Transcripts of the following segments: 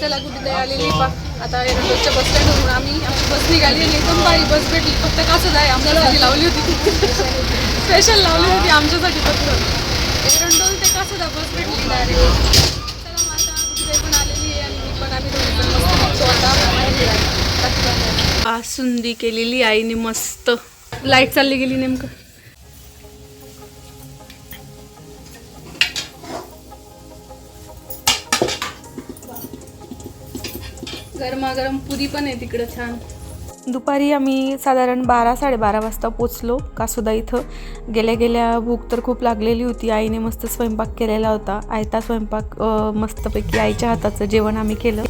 चला कुठे आलेली पा आता एअरपोर्टच्या बस स्टँडवरून आम्ही आमची बस निघाली आणि एकदम भारी बस भेटली. फक्त कसं जाय आमच्यासाठी लावली होती. स्पेशल लावली होती आमच्यासाठी फक्त. एरंडोल ते कसं बस भेटली डायरेक्ट चला मग आता कुठे पण आलेली आहे आणि मी पण आम्ही दोघी पण मस्त आसुंदी केलेली आईने मस्त. लाइट चालली गेली नेमकं. गरमागरम पुरी पण आहे तिकडं छान. दुपारी आम्ही साधारण बारा साडेबारा वाजता पोचलो कासुदा इथं. गेल्या गेल्या भूक तर खूप लागलेली होती. आईने मस्त स्वयंपाक केलेला होता. आयता स्वयंपाक मस्तपैकी आईच्या हाताचं जेवण आम्ही केलं.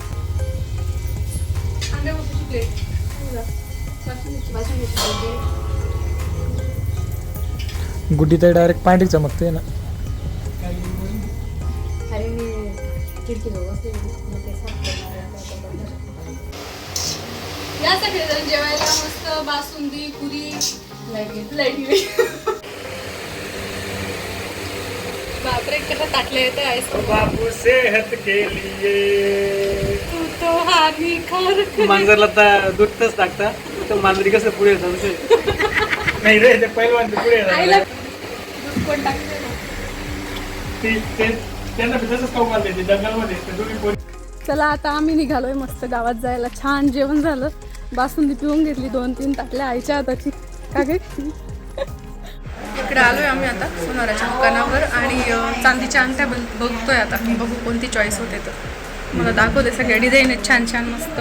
गुड्डी तर डायरेक्ट पांढरी चमकते ना. या सगळेजण जेवायला मस्त बासुंदी पुरी लाइट गेली बापरे कसं ताटले येते सेहत के लिए. तू तो हानिकारक मांजरला तर दूधच टाकता तर मांजरी कसं पुढे येतात तसे नाही रे ते पहिलवान ते पुढे आईला येतात दूध पण टाकले ना. ते- ते- त्यांना बी तसंच खाऊ घालते ते जंगलमध्ये. ते दोन्ही पोरी चला आता आम्ही निघालोय मस्त गावात जायला. छान जेवण झालं. बासुंदी पिऊन घेतली दोन तीन ताटल्या आईच्या हाताची. का गे? इकडे आलोय आम्ही आता सोनाराच्या दुकानावर आणि चांदीच्या अंगठ्या बघ- बघतोय आता बघू कोणती चॉईस होते तर. मला दाखवते सगळ्या डिझाईन आहेत छान छान मस्त.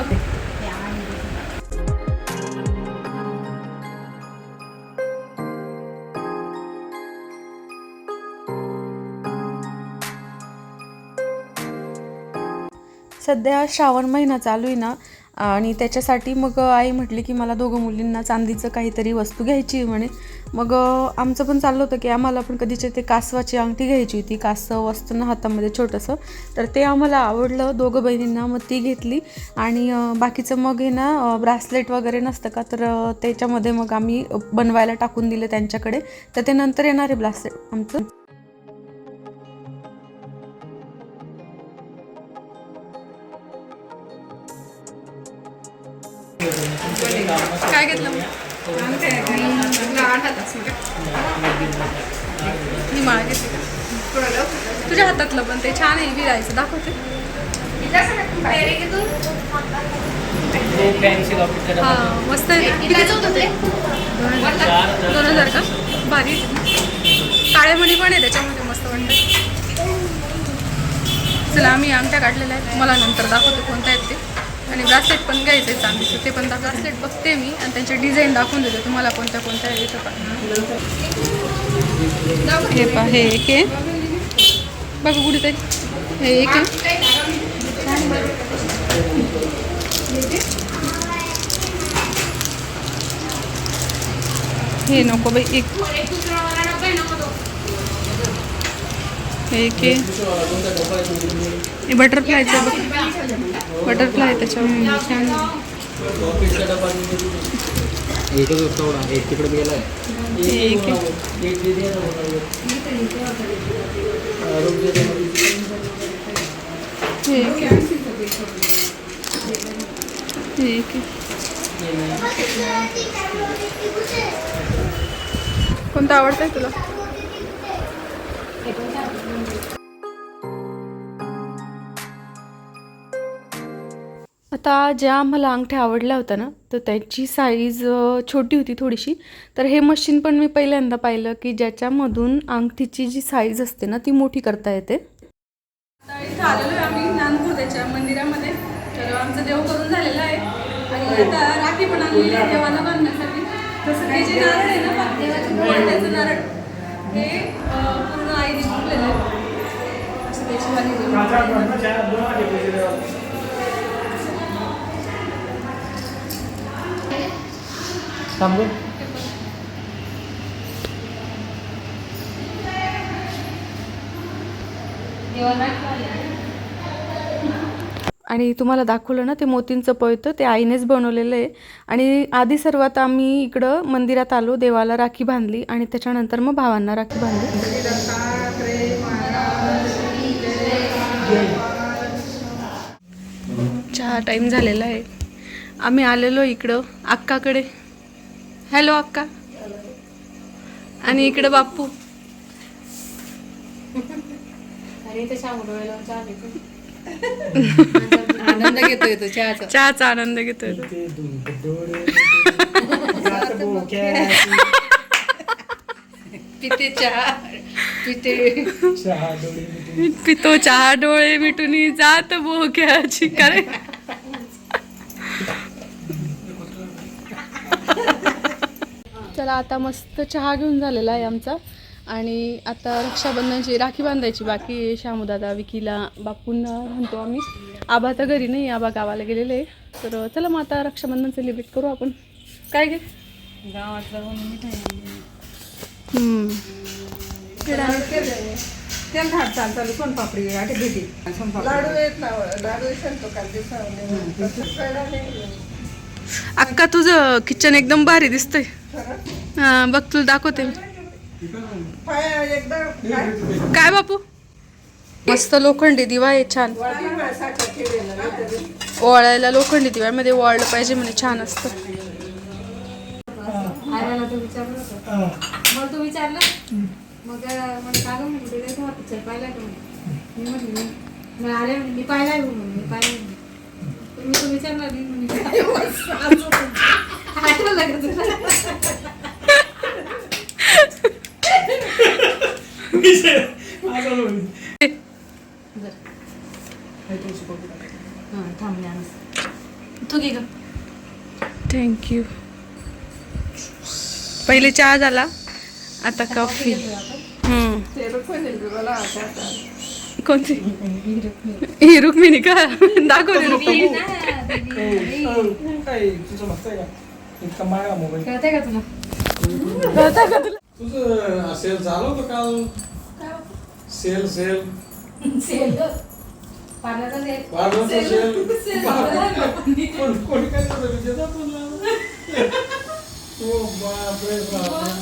सध्या श्रावण महिना चालू आहे ना आणि त्याच्यासाठी मग आई म्हटली की मला दोघं मुलींना चांदीचं काहीतरी वस्तू घ्यायची म्हणे. मग आमचं पण चाललं होतं की आम्हाला पण कधीचे ते कासवाची अंगठी घ्यायची होती. कासव असतं ना हातामध्ये छोटंसं. तर ते आम्हाला आवडलं दोघं बहिणींना मग ती घेतली. आणि बाकीचं मग हे ना ब्रासलेट वगैरे नसतं का तर त्याच्यामध्ये मग आम्ही बनवायला टाकून दिलं त्यांच्याकडे. तर ते नंतर येणार आहे ब्रासलेट आमचं मी माळ घेतली तुझ्या हातातलं पण ते छान आहे विरायचं. दाखवते हा मस्त आहे. ते? दोन हजार का? भारी. काळे पण आहे त्याच्यामध्ये मस्त वाटतं. चला आम्ही अंगठ्या काढलेल्या आहेत. मला नंतर दाखवते कोणत्या आहेत आणि ब्रासलेट पण घ्यायचं आहे ते पण ब्रासलेट बघते मी आणि त्यांचे डिझाईन दाखवून देते. तुम्हाला कोणत्या कोणत्या येतं का हे पा हे एक आहे. बघा कुठेतरी हे एक आहे. हे नको बाई एक. हे एक आहे. हे बटरफ्लायचं बघ. बटरफ्लाय त्याच्यावर. छान. एकच होता. एक तिकडे गेलाय एक आहे. एक आहे. एक आहे. कोणतं आवडतंय तुला? आता ज्या आम्हाला अंगठ्या आवडल्या होत्या ना तर त्याची साईज छोटी होती थोडीशी. तर हे मशीन पण मी पहिल्यांदा पाहिलं की ज्याच्यामधून अंगठीची जी साईज असते ना ती मोठी करता येते. आता इथं आलेलो आहे आम्ही नानपूर त्याच्या मंदिरामध्ये. तर आमचं देव करून झालेलं आहे. आणि आता राखी पण आणलेली आहे देवाला बांधण्यासाठी. जसं हे जे नारळ आहे ना देवाचं मोठ्याचं नारळ हे अ, पूर्ण आईने फुटलेलं आहे. असं त्याची थांबू आणि तुम्हाला दाखवलं ना ते मोतींचं पळतं ते आईनेच बनवलेलं आहे. आणि आधी सर्वात आम्ही इकडं मंदिरात आलो देवाला राखी बांधली आणि त्याच्यानंतर मग भावांना राखी बांधली. चहा टाईम झालेला आहे. आम्ही आलेलो इकडं अक्काकडे. हॅलो अक्का. आणि इकडं बाप्पू. आनंद घेतोय तो चहाचा. चहाचा आनंद घेतोय तो. पिते चहा. पिते. चहा डोळे मिटून. पितो चहा डोळे मिटून जात बोक्याची करे चला आता मस्त चहा घेऊन झालेला आहे आमचा. आणि आता रक्षाबंधनची राखी बांधायची बाकी आहे. शामुदादा विकीला बापूंना म्हणतो आम्ही. आबा तर घरी नाही आबा गावाला गेलेले आहे. तर चला मग आता रक्षाबंधन सेलिब्रेट करू आपण. काय घे. तेल घाट चाल चालू सोनपापडी आटे भेटी. लाडू येत ना लाडू सांगतो काल दिवसामध्ये अक्का तुझं किचन एकदम भारी दिसतंय. हा बघ तुला दाखवते. मी. काय बापू? मस्त लोखंडी दिवा आहे छान. ओळायला लोखंडी दिव्यामध्ये ओळलं पाहिजे म्हणे छान असतं. म्हणजे म्हणजे पिक्चर पाहिला थँक्यू पहिले चहा झाला. आता कॉफी कोणती? ही रुक्मिणी. का? दाखवते का इतका मागा मोबाईल. कळतंय का तुला? तुझं सेल झालं होतं काल? सेल सेल पार्लरचा सेल पार्लरचा सेल कोण कोणी काय करतं विजेता तुला ओ बापरे बाप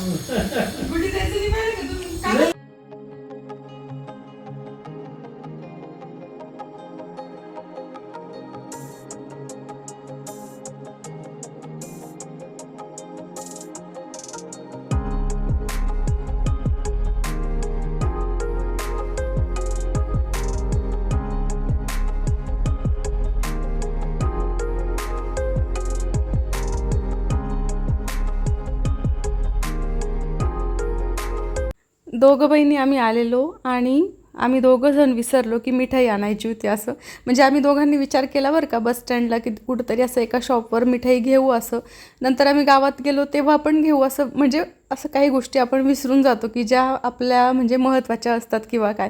दोघं बहिणी आम्ही आलेलो आणि आम्ही दोघं जण विसरलो की मिठाई आणायची होती असं. म्हणजे आम्ही दोघांनी विचार केला बरं का बस स्टँडला की कुठंतरी असं एका शॉपवर मिठाई घेऊ असं. नंतर आम्ही गावात गेलो तेव्हा पण घेऊ असं. म्हणजे असं काही गोष्टी आपण विसरून जातो की ज्या आपल्या म्हणजे महत्त्वाच्या असतात किंवा काय.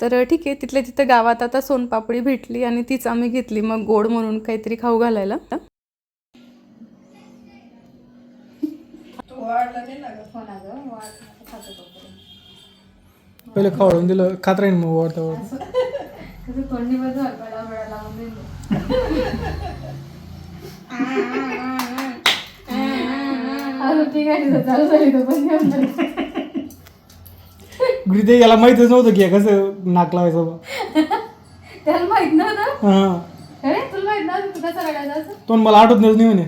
तर ठीक आहे तिथल्या तिथं गावात आता सोनपापडी भेटली आणि तीच आम्ही घेतली. मग गोड म्हणून काहीतरी खाऊ घालायला. वाढला नाही ना पहिले खवळून दिलं खात राहीन मग वरता वर कसं लावून अजून ती गाडी चालू झाली तो पण घेऊन जाईल. गृहिते याला माहितच नव्हतं की हे कसं नाक लावायचं. बा. त्याला माहीत नव्हतं? हा. अरे तुला माहीत नव्हतं तू कसं रडायचं असं? तो मला आठवत नाही म्हणे.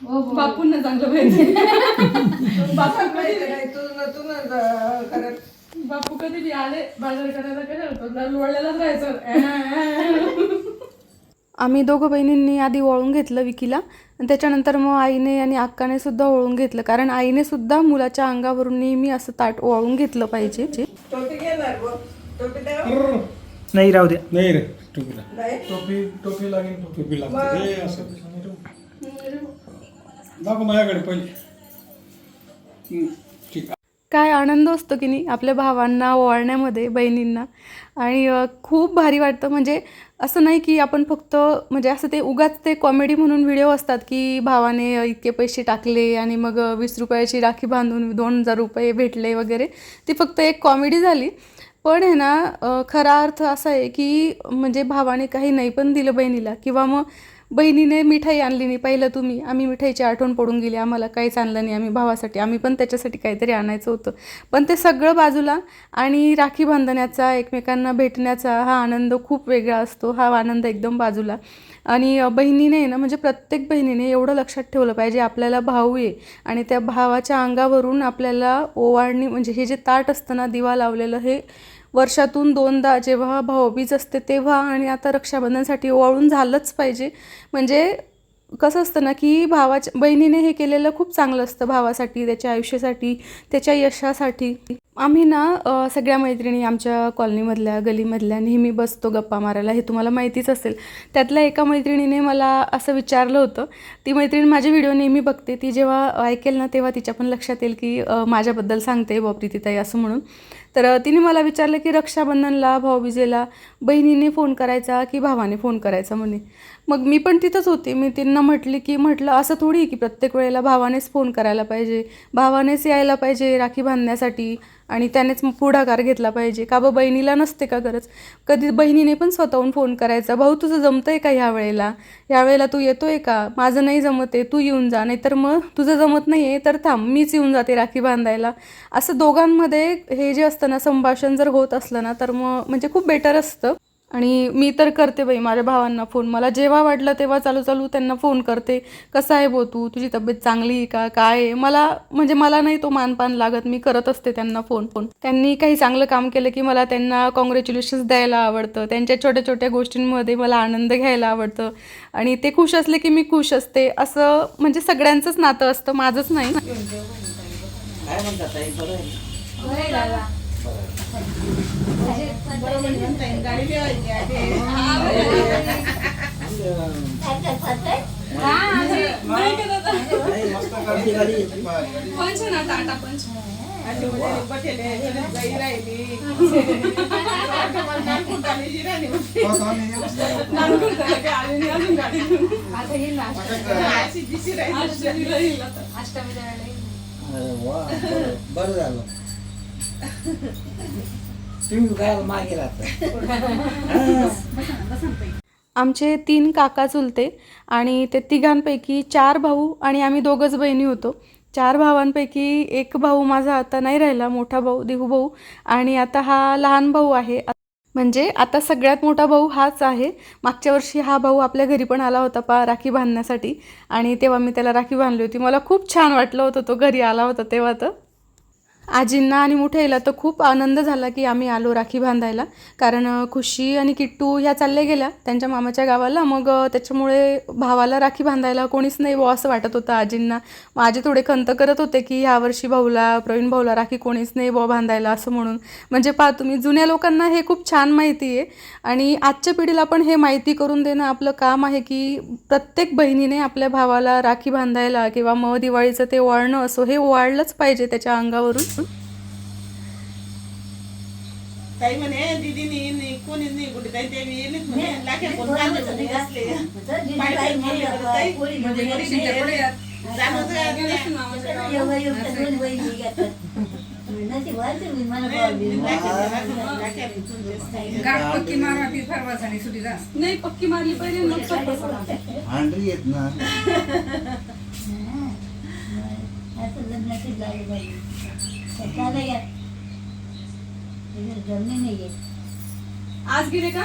हो हो. बापूंना चांगलं माहिती. बापा माहिती नाही तू न तू न ज- करत बापू कधी बी आले बाजार करायला काय होतं लोळलेलाच राहायचं आम्ही दोघं बहिणींनी आधी वळून घेतलं विकीला आणि त्याच्यानंतर मग आईने आणि अक्काने सुद्धा वळून घेतलं कारण आईने सुद्धा मुलाच्या अंगावरून नेहमी असं ताट वळून घेतलं पाहिजे. टोपी घेणार बघ. टोपी द्या नाही राहू द्या नाही रे टोपीला. टोपी टोपी लागेल टोपी टोपी लागते. लागते असं दाखव माझ्याकडे पहिले. काय आनंद असतो की नाही आपल्या भावांना ओवाळण्यामध्ये बहिणींना. आणि खूप भारी वाटतं. म्हणजे असं नाही की आपण फक्त म्हणजे असं ते उगाच ते कॉमेडी म्हणून व्हिडिओ असतात की भावाने इतके पैसे टाकले आणि मग वीस रुपयाची राखी बांधून दोन हजार रुपये भेटले वगैरे. ती फक्त एक कॉमेडी झाली. पण आहे ना खरा अर्थ असा आहे की म्हणजे भावाने काही नाही पण दिलं बहिणीला. किंवा मग बहिणीने मिठाई आणली नाही पहिलं तुम्ही? आम्ही मिठाईची आठवण पडून गेली. आम्हाला काहीच आणलं नाही. आम्ही भावासाठी आम्ही पण त्याच्यासाठी काहीतरी आणायचं होतं. पण ते सगळं बाजूला आणि राखी बांधण्याचा एकमेकांना भेटण्याचा हा आनंद खूप वेगळा असतो. हा आनंद एकदम बाजूला. आणि बहिणीने ना म्हणजे प्रत्येक बहिणीने एवढं लक्षात ठेवलं पाहिजे आपल्याला भाऊ आहे आणि त्या भावाच्या अंगावरून आपल्याला ओवाळणी म्हणजे हे जे ताट असतं ना दिवा लावलेलं हे वर्षातून दोनदा जेव्हा भाऊबीज असते तेव्हा आणि आता रक्षाबंधनसाठी ओवाळून झालंच पाहिजे. म्हणजे कसं असतं ना की भावाच्या बहिणीने हे केलेलं खूप चांगलं असतं भावासाठी त्याच्या आयुष्यासाठी त्याच्या यशासाठी. आम्ही ना सगळ्या मैत्रिणी आमच्या कॉलनीमधल्या गलीमधल्या नेहमी बसतो गप्पा मारायला. हे तुम्हाला माहितीच असेल. त्यातल्या एका मैत्रिणीने मला असं विचारलं होतं. ती मैत्रीण माझे व्हिडिओ नेहमी बघते. ती जेव्हा ऐकेल ना तेव्हा तिच्या पण लक्षात येईल की माझ्याबद्दल सांगते बापरी तिथं असं म्हणून. तर तिने मला विचारलं की रक्षाबंधनला भाऊबीजेला बहिणीने फोन करायचा की भावाने फोन करायचा? म्हणे. मग मी पण तिथंच होते. मी त्यांना म्हटली की म्हटलं असं थोडी आहे की प्रत्येक वेळेला भावानेच फोन करायला पाहिजे. भावानेच यायला पाहिजे राखी बांधण्यासाठी आणि त्यानेच पुढाकार घेतला पाहिजे. का बा बहिणीला नसते का गरज? कधी बहिणीने पण स्वतःहून फोन करायचा. भाऊ तुझं जमतंय का ह्या वेळेला? ह्या वेळेला तू येतोय का? माझं नाही जमत आहे तू येऊन जा. नाहीतर मग तुझं जमत नाही आहे तर थांब मीच येऊन जाते राखी बांधायला. असं दोघांमध्ये हे जे असतं ना संभाषण जर होत असलं ना तर मग म्हणजे खूप बेटर असतं. आणि मी तर करते बाई माझ्या भावांना फोन मला जेव्हा वाटलं तेव्हा चालू चालू त्यांना फोन करते. कसं आहे बो तू? तुझी तब्येत चांगली आहे का? काय आहे? मला म्हणजे मला नाही तो मानपान लागत. मी करत असते त्यांना फोन फोन त्यांनी काही चांगलं काम केलं की मला त्यांना कॉंग्रॅच्युलेशन्स द्यायला आवडतं. त्यांच्या छोट्या छोट्या गोष्टींमध्ये मला आनंद घ्यायला आवडतं. आणि ते खुश असले की मी खुश असते. असं म्हणजे सगळ्यांचंच नातं असतं. माझंच नाही. काय पण छ ना टाटा पण छ अष्टमी बरं झालं तुम्ही काय मागे आमचे तीन काका चुलते आणि ते तिघांपैकी चार भाऊ आणि आम्ही दोघंच बहिणी होतो. चार भावांपैकी एक भाऊ माझा आता नाही राहिला मोठा भाऊ दिहू भाऊ आणि आता हा लहान भाऊ आहे. म्हणजे आता सगळ्यात मोठा भाऊ हाच आहे. मागच्या वर्षी हा भाऊ आपल्या घरी पण आला होता पा राखी बांधण्यासाठी आणि तेव्हा मी त्याला राखी बांधली होती. मला खूप छान वाटलं होतं तो घरी आला होता तेव्हा तर. आजींना आणि मोठ्याईला तर खूप आनंद झाला की आम्ही आलो राखी बांधायला. कारण खुशी आणि किट्टू ह्या चालल्या गेल्या त्यांच्या मामाच्या गावाला. मग त्याच्यामुळे भावाला राखी बांधायला कोणीच नाही व असं वाटत होतं आजींना. मग आजी थोडे खंत करत होते की ह्यावर्षी भाऊला प्रवीण भाऊला राखी कोणीच नाही व बांधायला असं म्हणून. म्हणजे पहा तुम्ही जुन्या लोकांना हे खूप छान माहिती आहे. आणि आजच्या पिढीला पण हे माहिती करून देणं आपलं काम आहे की प्रत्येक बहिणीने आपल्या भावाला राखी बांधायला किंवा मग दिवाळीचं ते ओवाळणं असो हे ओवाळलंच पाहिजे त्याच्या अंगावरून. ताई म्हणे दीदीनी नाही कोणी नाही कुठे ताई ते येईलच म्हणे कोण असले पाय म्हणले ताई. म्हणजे. जाणवतं पक्की फरवा झाली सुटीला नाही पक्की मारली पाहिजे मग हांडरी येत ना आज गेले का?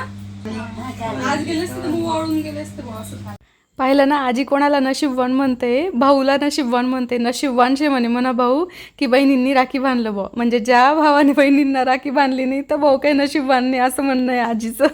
आज गेले असते तर मग वाळून गेले असते असं पाहिलं ना आजी कोणाला नशीबवान म्हणते भाऊला नशीबवान म्हणते नशीबवान शे म्हणे म्हणा भाऊ की बहिणींनी राखी बांधलं बुवा. म्हणजे ज्या भावाने बहिणींना राखी बांधली नाही तर भाऊ काही नशीबवान नाही असं म्हणणं आहे आजीचं.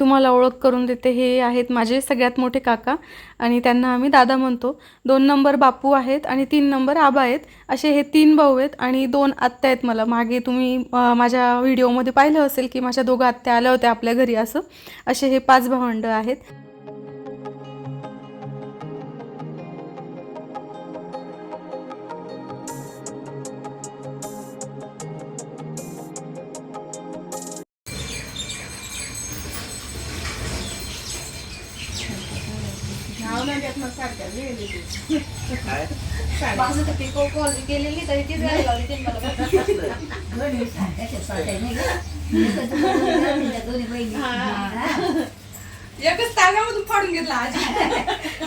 तुम्हाला ओळख करून देते. हे आहेत माझे सगळ्यात मोठे काका आणि त्यांना आम्ही दादा म्हणतो. दोन नंबर बापू आहेत आणि तीन नंबर आबा आहेत. असे हे तीन भाऊ आहेत आणि दोन आत्या आहेत मला. मागे तुम्ही माझ्या व्हिडिओमध्ये पाहिलं असेल की माझ्या दोघं आत्या आल्या होत्या आपल्या घरी असं. असे हे पाच भावंडं आहेत. कॉल केलेली तरी तीच गाडी लावली मला हा. एकच तागामधून फाडून घेतला आजी.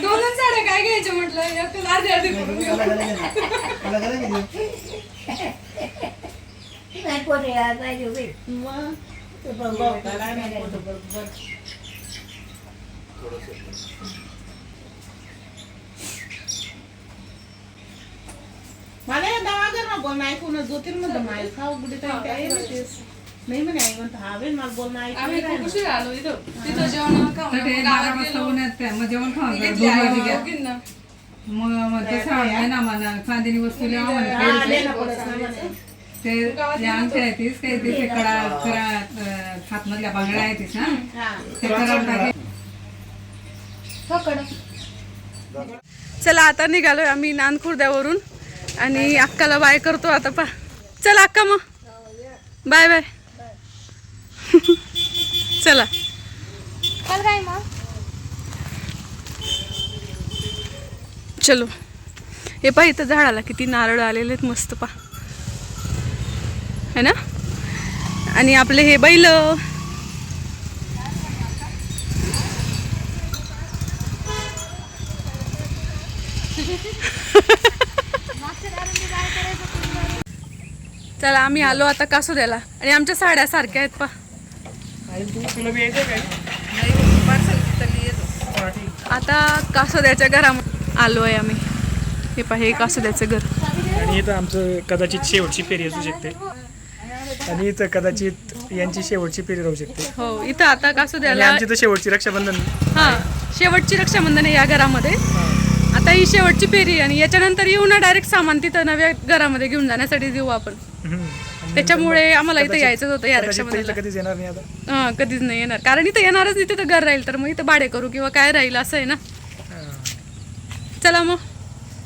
दोनच साड्या काय घ्यायच्या म्हटलं? एकच अर्धी अर्धी करून घेऊ. नाही पोटे यायला पाहिजे बाई. मग ते बघ, बघ, त्याला नाही फोटो बघ, बघ. मला या दवाखाना बोलणं ऐकून जोतीर म्हणलं माय खाऊ कुठे नाही म्हणे आई म्हणतो हा बाई, मला बोलणं आम्ही ऐकून खूप उशीर आलो इथं तिथं जेवण खाऊन तर ते गावात बारा वाजता गेलो. उन्हात त्या- मग जेवण खाऊन घेतली दोन आई वाजे घ्या दोघींना. मग मग ते सांग ना मला चांदीनी वस्तू लिहा म्हणे हा, थोडीशी. आले ना परत ना म्हणे. ते ते आमच्या आहे तीच काही ते कडा करा अं, हातमधल्या बांगड्या आहे तीच ना हा ते चला आता निघालोय आम्ही नानखुर्द्यावरून आणि अक्काला बाय करतो आता पा. चला अक्का मग. Bye bye. चला. काल काय मग. चलो. हे पहा इथं झाडाला किती नारळ आलेले आहेत मस्त पा. है ना? आणि आपले हे बैल. चला आम्ही आलो आता कासोद्याला. आणि आमच्या साड्या सारख्या आहेत पा. हा. आता कासोद्याच्या घरामध्ये आलो आहे आम्ही. हे पहा हे कासोद्याचं घर. आणि इथं आमचं कदाचित शेवटची फेरी असू शकते. आणि इथं कदाचित यांची शेवटची फेरी राहू शकते. हो इथं आता कासोद्याला आमची तर शेवटची रक्षाबंधन. हा शेवटची रक्षाबंधन आहे या घरामध्ये. आता ही शेवटची फेरी आहे आणि याच्यानंतर येऊ ना डायरेक्ट सामान तिथं नव्या घरामध्ये घेऊन जाण्यासाठी देऊ आपण. त्याच्यामुळे आम्हाला इथं यायचंच होतं या इथं कधीच येणार नाही आता. हा कधीच नाही येणार. कारण इथं येणारच नाही तिथं घर राहील तर मग इथं भाडे करू किंवा काय राहील असं आहे ना. चला मग.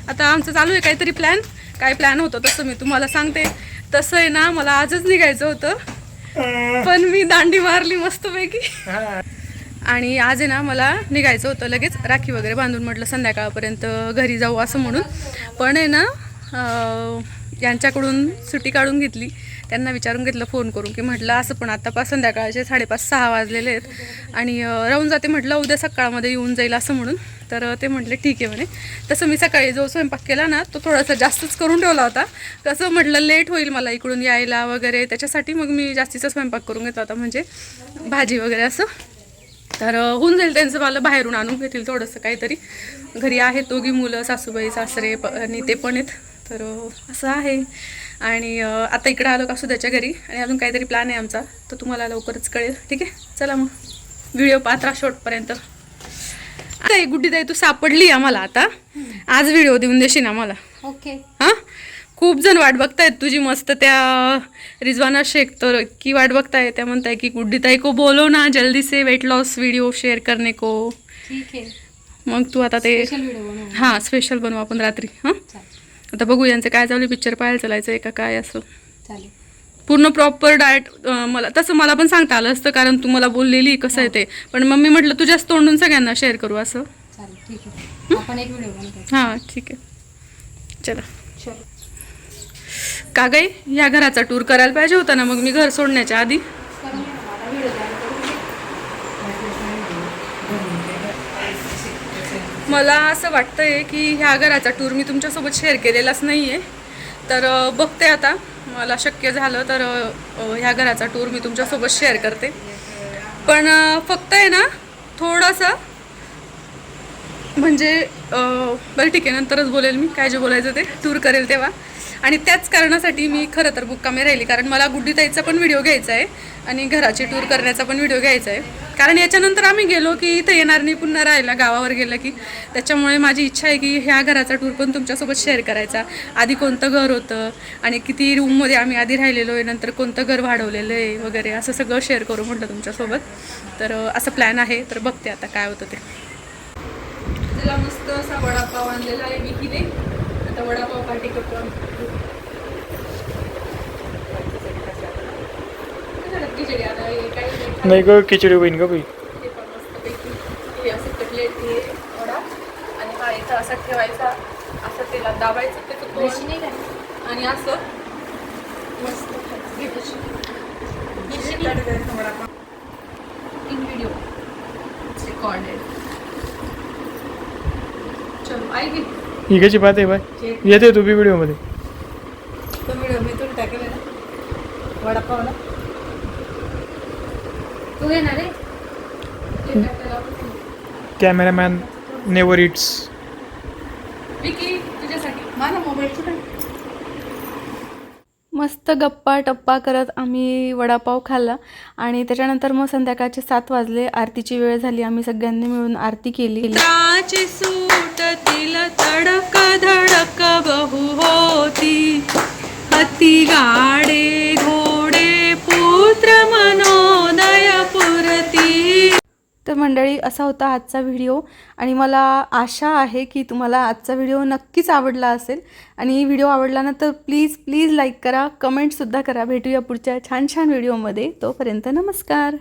आता आमचं चालू आहे काहीतरी प्लॅन काय प्लॅन होतं तसं मी तुम्हाला सांगते. तसं आहे ना मला आजच निघायचं होतं. पण मी दांडी मारली मस्तपैकी. आणि आज आहे ना मला निघायचं होतं लगेच राखी वगैरे बांधून म्हटलं संध्याकाळपर्यंत घरी जाऊ असं म्हणून. पण आहे ना यांच्याकडून सुट्टी काढून घेतली. त्यांना विचारून घेतलं फोन करून की म्हटलं असं पण आता पाच संध्याकाळचे साडेपाच सहा वाजलेले आहेत. आणि राहून जाते म्हटलं उद्या सकाळमध्ये येऊन जाईल असं म्हणून. तर ते म्हटले ठीक आहे म्हणे. तसं मी सकाळी जो स्वयंपाक केला ना तो थोडासा जास्तच करून ठेवला होता. कसं म्हटलं लेट होईल मला इकडून यायला वगैरे. त्याच्यासाठी मग मी जास्तीचा स्वयंपाक करून घेतला होता. म्हणजे भाजी वगैरे असं. तर होऊन जाईल त्यांचं मला बाहेरून आणून घेतील थोडंसं काहीतरी. घरी आहेत दोघी मुलं सासूबाई सासरे प आणि ते पण आहेत. तर असं आहे. आणि आता इकडं आलो का सुद्धाच्या घरी. आणि अजून काहीतरी प्लॅन आहे आमचा. तर तुम्हाला लवकरच कळेल. ठीक आहे? चला मग. व्हिडिओ पात्रा शेवटपर्यंत आता गुड्डी ताई तू सापडली आम्हाला आता. आज व्हिडिओ देऊन देशील आम्हाला. ओके हां? खूप जण वाट बघतायत तुझी मस्त त्या रिजवाना शेख तर की वाट बघताय. त्या म्हणताय की गुड्डी ताई को बोलो ना जल्दी से वेट लॉस व्हिडिओ शेअर करने को. मग तू आता ते हां स्पेशल बनवू आपण रात्री हां? आता बघू यांचं काय चालू पिक्चर पाहायला चालायचं आहे का काय असं? पूर्ण प्रॉपर डाएट मला तसं मला पण सांगता आलं असतं कारण तू मला बोललेली कसं आहे ते. पण मम्मी म्हटलं तुझ्याच तोंडून सगळ्यांना शेअर करू असं. हां? ठीक आहे. चला. चलो का गाई या घराचा टूर करायला पाहिजे होता ना मग मी घर सोडण्याच्या आधी? मला असं वाटतंय की ह्या घराचा टूर मी तुमच्यासोबत शेअर केलेलाच नाही आहे तर बघते आता. मला शक्य झालं तर ह्या घराचा टूर मी तुमच्यासोबत शेअर करते. पण फक्त आहे ना थोडंसं म्हणजे बरं ठीक आहे नंतरच बोलेल मी. काय जे बोलायचं ते टूर करेल तेव्हा. आणि त्याच कारणासाठी मी खरं तर मुक्कामी राहिली. कारण मला गुड्डीताईचा पण व्हिडिओ घ्यायचा आहे आणि घराची टूर करण्याचा पण व्हिडिओ घ्यायचा आहे. कारण याच्यानंतर आम्ही गेलो की इथं येणार नाही पुन्हा राहायला गावावर गेलं की. त्याच्यामुळे माझी इच्छा आहे की ह्या घराचा टूर पण तुमच्यासोबत शेअर करायचा. आधी कोणतं घर होतं आणि किती रूममध्ये आम्ही आधी राहिलेलो आहे नंतर कोणतं घर वाढवलेलं आहे वगैरे असं सगळं शेअर करू म्हटलं तुमच्यासोबत. तर असं प्लॅन आहे. तर बघते आता काय होतं ते. त्याला मस्त असा वडापाव आणलेला आहे विकीने. आता वडापाव पार्टी करतो खिचडी आता हे काही नाही नाही ग खिचडी होईन का बाई. हे पण मस्तपैकी हे असं कटलेट हे वडा. आणि हा इथं असा ठेवायचा तेलात दाबायचं त्याचं तोंड. आणि असं मस्त इन व्हिडिओ रेकॉर्डेड चलो आई ही कशी पाहते बाय येते तू बी व्हिडिओमध्ये तो व्हिडिओ मी तुला टाकेल ना. वडापावला तू येणार आहे? Cameraman never it's. विकी तुझ्यासाठी. माझा मोबाईल कुठे मस्त गप्पा टप्पा करत आम्ही वडापाव खाल्ला. आणि त्याच्यानंतर मग संध्याकाळचे सात वाजले. आरतीची वेळ झाली. आम्ही सगळ्यांनी मिळून आरती केली. सूट तिल तडक धडक बहु होती. अति गाडे घोडे पुत्र पुरती तर मंडळी असा होता आजचा व्हिडिओ. आणि मला आशा आहे की तुम्हाला आजचा व्हिडिओ नक्कीच आवडला असेल. आणि व्हिडिओ आवडला ना तर प्लीज प्लीज लाईक करा. कमेंटसुद्धा करा. भेटूया पुढच्या छान छान व्हिडिओमध्ये. तोपर्यंत नमस्कार.